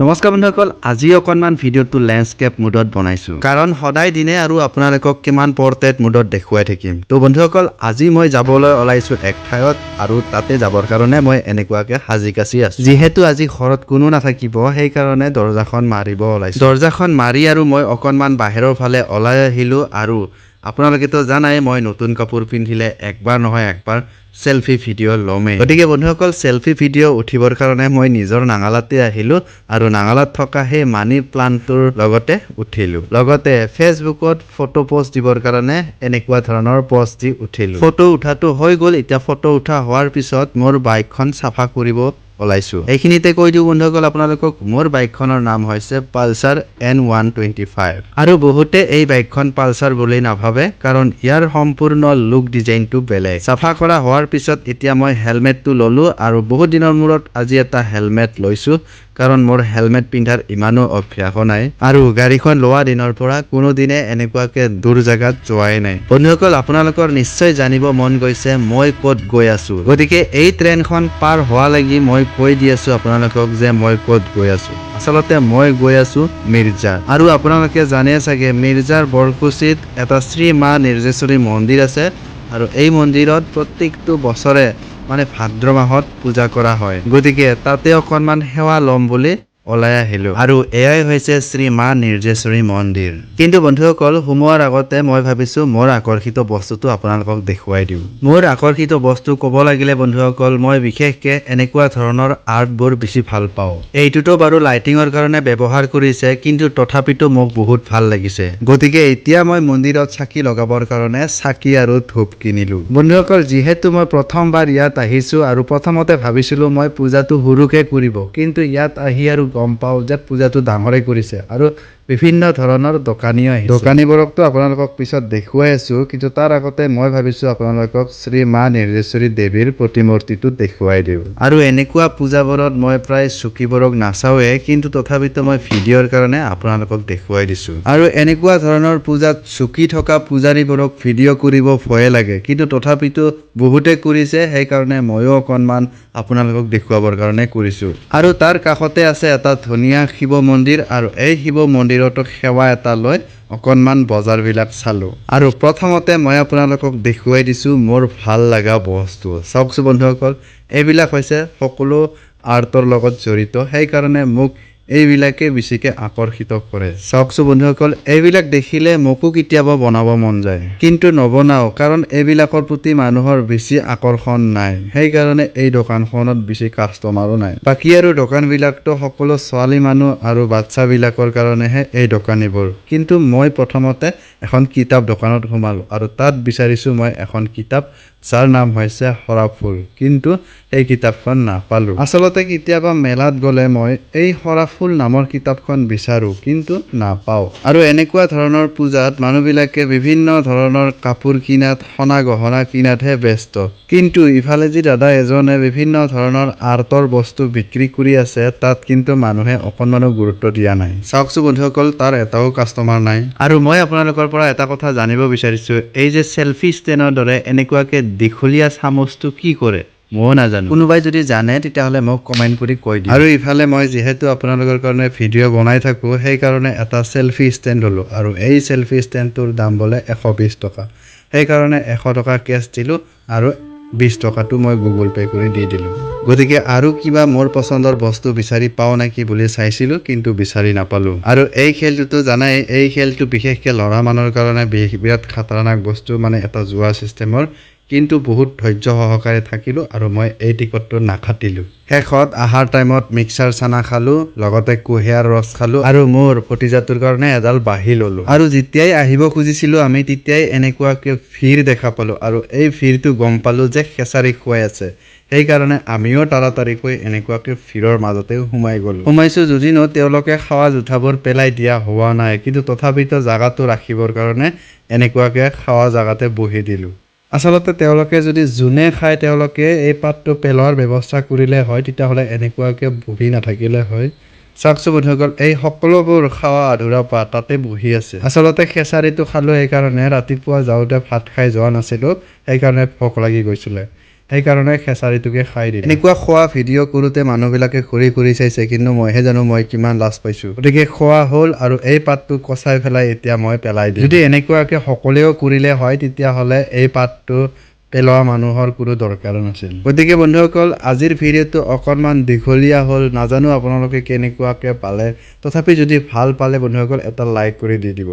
নমস্কাৰ বন্ধুসকল আজি অকণমান ভিডিঅ'টো লেণ্ডস্কেপ মুডত বনাইছোঁ। কাৰণ সদায় দিনে আৰু আপোনালোকক কিমান পৰ্ট্ৰেট মুডত দেখুৱাই থাকিম। তো বন্ধুসকল আজি মই যাবলৈ ওলাইছোঁ এক ঠাইত আৰু তাতে যাবৰ কাৰণে মই এনেকুৱাকে সাজি কাচি আছোঁ। যিহেতু আজি ঘৰত কোনো নাথাকিব সেইকাৰণে দৰ্জাখন মাৰিব ওলাইছোঁ। দৰ্জাখন মাৰি আৰু মই অকণমান বাহিৰৰ ফালে ওলাই আহিলোঁ আৰু আপোনালোকেতো জানাই মই নতুন কাপোৰ পিন্ধিলে একবাৰ নহয় একবাৰ চেলফি ভিডিঅ' ল'মেই। গতিকে বন্ধুসকল চেলফি ভিডিঅ' উঠিবৰ কাৰণে মই নিজৰ নাঙলাতে আহিলোঁ আৰু নাঙলাত থকা সেই মানি প্লাণ্টটোৰ লগতে উঠিলোঁ। লগতে ফেচবুকত ফটো পষ্ট দিবৰ কাৰণে এনেকুৱা ধৰণৰ পষ্ট দি উঠিলোঁ। ফটো উঠাটো হৈ গ'ল। এতিয়া ফটো উঠা হোৱাৰ পিছত মোৰ বাইকখন চাফা কৰিব ওলাইছোঁ। এইখিনিতে কৈ দিওঁ বন্ধুসকল আপোনালোকক মোৰ বাইকখনৰ নাম হৈছে Pulsar N one twenty five. আৰু বহুতে এই বাইকখন পালচাৰ বুলি নাভাবে কাৰণ ইয়াৰ সম্পূৰ্ণ লুক ডিজাইনটো বেলেগ। চাফা কৰা হোৱাৰ পিছত এতিয়া মই হেলমেটটো ল'লোঁ আৰু বহুত দিনৰ মূৰত আজি এটা হেলমেট লৈছোঁ কাৰণ মোৰ হেলমেট পিন্ধাৰ ইমানো অভ্যাসো নাই। আৰু গাড়ীখন লোৱা দিনৰ পৰা কোনোদিনে এনেকুৱাকে দূৰ জেগাত যোৱাই নাই। বন্ধুসকল আপোনালোকৰ নিশ্চয় জানিব মন গৈছে মই ক'ত গৈ আছোঁ। গতিকে এই ট্ৰেইনখন পাৰ হোৱা লাগি কৈ দি আছোঁ আপোনালোকক যে মই ক'ত গৈ আছোঁ। আচলতে মই গৈ আছোঁ মিৰ্জা আৰু আপোনালোকে জানে চাগে, মিৰ্জাৰ বৰকুচিত এটা শ্ৰী মা নিৰ্জেশ্বৰী মন্দিৰ আছে আৰু এই মন্দিৰত প্ৰত্যেকটো বছৰে মানে ভাদ্ৰ মাহত পূজা কৰা হয়। গতিকে তাতে অকণমান সেৱা ল'ম বুলি ওলাই আহিলোঁ। আৰু এয়াই হৈছে শ্ৰী মা নিৰ্জেশ্বৰী মন্দিৰ। কিন্তু বন্ধুসকল সোমোৱাৰ আগতে মই ভাবিছোঁ মোৰ আকৰ্ষিত বস্তুটো আপোনালোকক দেখুৱাই দিওঁ। মোৰ আকৰ্ষিত বস্তু ক'ব লাগিলে বন্ধুসকল মই বিশেষকৈ এনেকুৱা ধৰণৰ আৰ্টবোৰ বেছি ভাল পাওঁ। এইটোতো বাৰু লাইটিঙৰ কাৰণে ব্যৱহাৰ কৰিছে কিন্তু তথাপিতো মোক বহুত ভাল লাগিছে। গতিকে এতিয়া মই মন্দিৰত চাকি লগাবৰ কাৰণে চাকি আৰু ধূপ কিনিলোঁ। বন্ধুসকল যিহেতু মই প্ৰথমবাৰ ইয়াত আহিছোঁ আৰু প্ৰথমতে ভাবিছিলোঁ মই পূজাটো সৰুকৈ কৰিব কিন্তু ইয়াত আহি আৰু গম পাওঁ যে পূজাটো ডাঙৰে কৰিছে। আৰু বিভিন্ন ধৰণৰ দোকানীও আহিছে। দোকানীবোৰকতো আপোনালোকক পিছত দেখুৱাই আছোঁ কিন্তু তাৰ আগতে মই ভাবিছোঁ আপোনালোকক শ্ৰী মা নিৰ্জেশ্বৰী দেৱীৰ প্ৰতিমূৰ্তিটো দেখুৱাই দিওঁ। আৰু এনেকুৱা পূজাবোৰত মই প্ৰায় চুকীবোৰক নাচাওঁৱে কিন্তু তথাপিতো মই ভিডিঅ'ৰ কাৰণে আপোনালোকক দেখুৱাই দিছোঁ। আৰু এনেকুৱা ধৰণৰ পূজাত চুকি থকা পূজাৰীবোৰক ভিডিঅ' কৰিব ভয়ে লাগে কিন্তু তথাপিতো বহুতে কৰিছে সেইকাৰণে ময়ো অকণমান আপোনালোকক দেখুৱাবৰ কাৰণে কৰিছোঁ। আৰু তাৰ কাষতে আছে এটা ধুনীয়া শিৱ মন্দিৰ আৰু এই শিৱ মন্দিৰতো সেৱা এটা লৈ অকণমান বজাৰবিলাক চালোঁ। আৰু প্ৰথমতে মই আপোনালোকক দেখুৱাই দিছোঁ মোৰ ভাল লগা বস্তু। চাওকচোন বন্ধুসকল এইবিলাক হৈছে সকলো আৰ্টৰ লগত জড়িত। সেইকাৰণে মোক এইবিলাকে বেছিকৈ আকৰ্ষিত কৰে। চাওকচোন বন্ধুসকল এইবিলাক দেখিলে মোকো কেতিয়াবা বনাব মন যায় কিন্তু নবনাওঁ কাৰণ এইবিলাকৰ প্ৰতি মানুহৰ বেছি আকৰ্ষণ নাই। সেইকাৰণে এই দোকানখনত বেছি কাষ্টমাৰো নাই। বাকী আৰু দোকানবিলাকতো সকলো ছোৱালী মানুহ আৰু বাচ্ছাবিলাকৰ কাৰণেহে এই দোকানীবোৰ। কিন্তু মই প্ৰথমতে এখন কিতাপ দোকানত সোমালোঁ আৰু তাত বিচাৰিছোঁ মই এখন কিতাপ যাৰ নাম হৈছে সৰাফুল। কিন্তু এই কিতাপখন নাপালোঁ। আচলতে কেতিয়াবা মেলাত গ'লে মই এই সৰাফুল নামৰ কিতাপখন বিচাৰোঁ কিন্তু নাপাওঁ। আৰু এনেকুৱা ধৰণৰ পূজাত মানুহবিলাকে বিভিন্ন ধৰণৰ কাপোৰ কিনাত সোণা গহনা কিনাতহে ব্যস্ত। কিন্তু ইফালে যি দাদা এজনে বিভিন্ন ধৰণৰ আৰ্টৰ বস্তু বিক্ৰী কৰি আছে তাত কিন্তু মানুহে অকণমানো গুৰুত্ব দিয়া নাই। চাওকচোন বন্ধুসকল তাৰ এটাও কাষ্টমাৰ নাই। আৰু মই আপোনালোকৰ পৰা এটা কথা জানিব বিচাৰিছোঁ। এই যে চেলফি ষ্টেণ্ডৰ দৰে এনেকুৱাকে দীঘলীয়া চামুচটো কি কৰে? ময়ো নাজানো। কোনোবাই যদি জানে তেতিয়াহ'লে মোক কমেণ্ট কৰি কৈ দিয়ক। আৰু ইফালে মই যিহেতু আপোনালোকৰ কাৰণে ভিডিঅ' বনাই থাকোঁ সেইকাৰণে এটা চেলফি ষ্টেণ্ড ল'লোঁ। আৰু এই চেলফি ষ্টেণ্ডটোৰ দাম বোলে এশ বিছ টকা। সেইকাৰণে এশ টকা কেছ দিলোঁ আৰু বিছ টকাটো মই গুগল পে' কৰি দি দিলোঁ। গতিকে আৰু কিবা মোৰ পচন্দৰ বস্তু বিচাৰি পাওঁ নেকি বুলি চাইছিলোঁ কিন্তু বিচাৰি নাপালোঁ। আৰু এই খেলটোতো জানাই এই খেলটো বিশেষকৈ ল'ৰা মানুহৰ কাৰণে বিৰাট খাতাৰনাক বস্তু মানে এটা জোৱা ছিষ্টেমৰ কিন্তু বহুত ধৈৰ্য সহকাৰে থাকিলোঁ আৰু মই এই টিকটটো নাকাটিলোঁ শেষত অহাৰ টাইমত মিক্সাৰ চানা খালোঁ লগতে কুঁহিয়াৰ ৰস খালোঁ আৰু মোৰ ভতিজাটোৰ কাৰণে এডাল বাঁহী ল'লোঁ। আৰু যেতিয়াই আহিব খুজিছিলোঁ আমি তেতিয়াই এনেকুৱাকৈ ভিৰ দেখা পালোঁ আৰু এই ভিৰটো গম পালোঁ যে খেচাৰি খুৱাই আছে। সেইকাৰণে আমিও তাড়াতাড়িকৈ এনেকুৱাকৈ ভিৰৰ মাজতে সোমাই গ'লোঁ। সোমাইছোঁ যদিনো তেওঁলোকে খাৱা জোঠাবোৰ পেলাই দিয়া হোৱা নাই কিন্তু তথাপিতো জাগাটো ৰাখিবৰ কাৰণে এনেকুৱাকৈ খাৱা জাগাতে বহি দিলোঁ। আচলতে তেওঁলোকে যদি যোনে খায় তেওঁলোকে এই পাতটো পেলোৱাৰ ব্যৱস্থা কৰিলে হয় তেতিয়াহ'লে এনেকুৱাকৈ বহি নাথাকিলে হয়। চাওকচোন বন্ধুসকল এই সকলোবোৰ খাৱা আধৰুৱা পাত তাতে বহি আছে। আচলতে খেচাৰিটো খালোঁ সেইকাৰণে ৰাতিপুৱা যাওঁতে ভাত খাই যোৱা নাছিলোঁ সেইকাৰণে ভোক লাগি গৈছিলে। সেইকাৰণে খেচাৰিটোকে খাই দিলে। এনেকুৱা খোৱা ভিডিঅ' কৰোঁতে মানুহবিলাকে ঘূৰি ঘূৰি চাইছে কিন্তু মইহে জানো মই কিমান লাজ পাইছোঁ। গতিকে খোৱা হ'ল আৰু এই পাতটো কচাই পেলাই এতিয়া মই পেলাই দিম। যদি এনেকুৱাকে সকলোৱেও কৰিলে হয় তেতিয়াহ'লে এই পাতটো পেলোৱা মানুহৰ কোনো দৰকাৰ নাছিল। গতিকে বন্ধুসকল আজিৰ ভিডিঅ'টো অকণমান দীঘলীয়া হ'ল। নাজানো আপোনালোকে কেনেকুৱাকে পালে। তথাপি যদি ভাল পালে বন্ধুসকল এটা লাইক কৰি দি দিব।